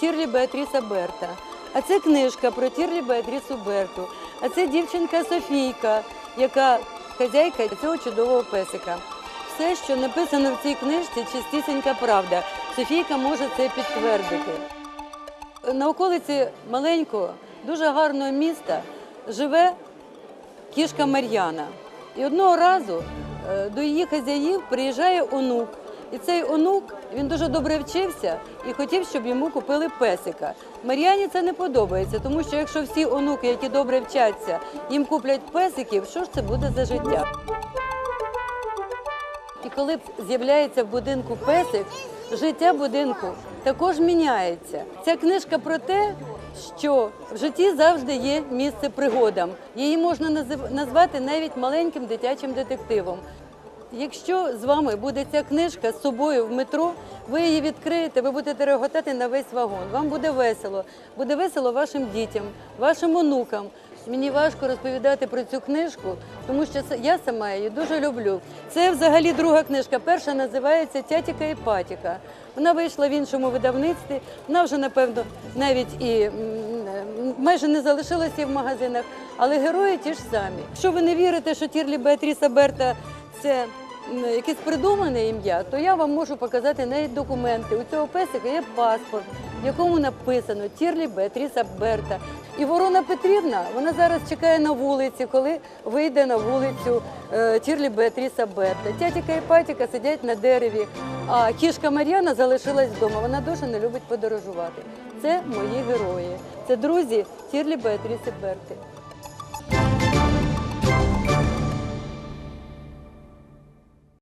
Тірлі Беатріса Берта. А це книжка про Тірлі Беатрісу Берту. А це дівчинка Софійка, яка хазяйка цього чудового песика. Все, що написано в цій книжці, чистісінька правда. Софійка може це підтвердити. На околиці маленького, дуже гарного міста живе кішка Мар'яна. І одного разу е, до її хазяїв приїжджає онук. І цей онук він дуже добре вчився і хотів, щоб йому купили песика. Мар'яні це не подобається, тому що якщо всі онуки, які добре вчаться, їм куплять песиків, що ж це буде за життя? І коли з'являється в будинку песик, життя будинку також міняється. Ця книжка про те, що в житті завжди є місце пригодам. Її можна назвати навіть маленьким дитячим детективом. Якщо з вами буде ця книжка з собою в метро, ви її відкриєте, ви будете реготати на весь вагон. Вам буде весело. Буде весело вашим дітям, вашим онукам. Мені важко розповідати про цю книжку, тому що я сама її дуже люблю. Це взагалі друга книжка. Перша називається Тятіка і Патіка. Вона вийшла в іншому видавництві. Вона вже напевно навіть і майже не залишилася в магазинах, але герої ті ж самі. Якщо ви не вірите, що Тірлі Беатріса Берта це якесь придумане ім'я, то я вам можу показати навіть документи. У цього песика є паспорт, в якому написано Тірлі Беатріса Берта. І Ворона Петрівна, вона зараз чекає на вулиці, коли вийде на вулицю е, Тірлі Беатріса Берта. Тятіка і Патіка сидять на дереві, а кішка Мар'яна залишилась вдома. Вона дуже не любить подорожувати. Це мої герої. Це друзі Тірлі Беатріси Берти.